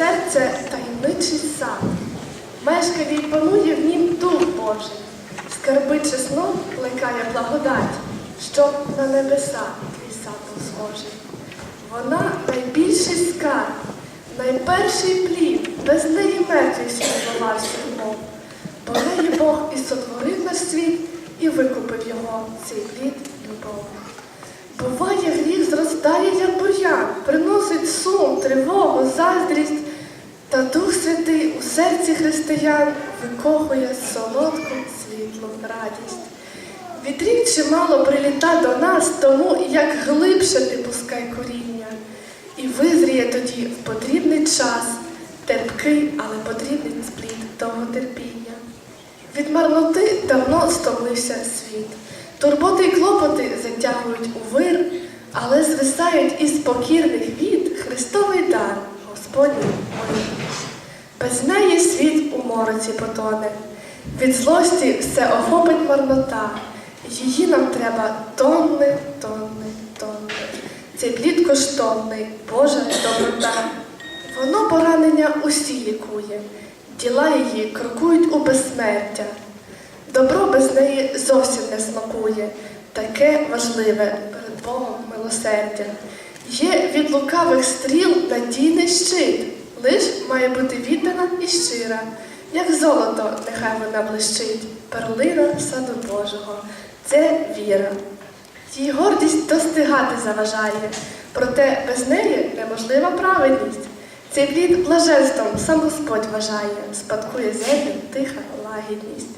серце таємничий сад, мешкає й панує в нім дух Божий, скарби чеснот плекає благодать, щоб на небеса твій сад схожий. Вона найбільший скарб, найперший плід, без неї мертвий світ зливався мов. Бо неї Бог і сотворив наш світ, і викупив його цей плід любов. Буває, гріх зростає, як бур'ян, приносить сум, тривогу, заздрість, та Дух Святий у серці християн викохує солодку світлу радість. Вітрів чимало приліта до нас, тому як глибше ти пускай коріння, і визріє тоді в потрібний час терпкий, але потрібний сплід довготерпіння. Від марноти давно стомився світ. Турботи й клопоти затягують у вир, але звисають із покірних від Христовий дар, Господній мир. Без неї світ у мороці потоне, від злості все охопить марнота. Її нам треба тонни, тонни, тонни. Цей плід коштовний, Божа доброта. Воно поранення усі лікує, діла її крокують у безсмертя. Добро без неї зовсім не смакує, таке важливе перед Богом милосердя. Є від лукавих стріл надійний щит, лиш має бути віддана і щира, як золото, нехай вона блищить, перлина саду Божого. Це віра. Її гордість достигати заважає, проте без неї неможлива праведність. Цей плід блаженством сам Господь вважає, спадкує землю тиха лагідність.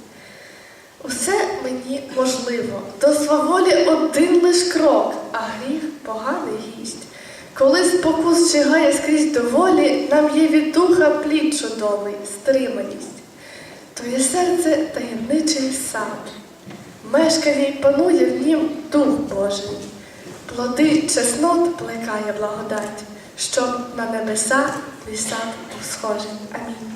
Усе мені можливо, до сваволі один лиш крок, а гріх поганий гість. Коли спокус чигає скрізь доволі, нам є від духа плід чудовий, стриманість. Твоє серце таємничий сад, мешкає й панує в нім Дух Божий, плоди чеснот плекає благодать, щоб на небеса твій сад був схожий. Амінь.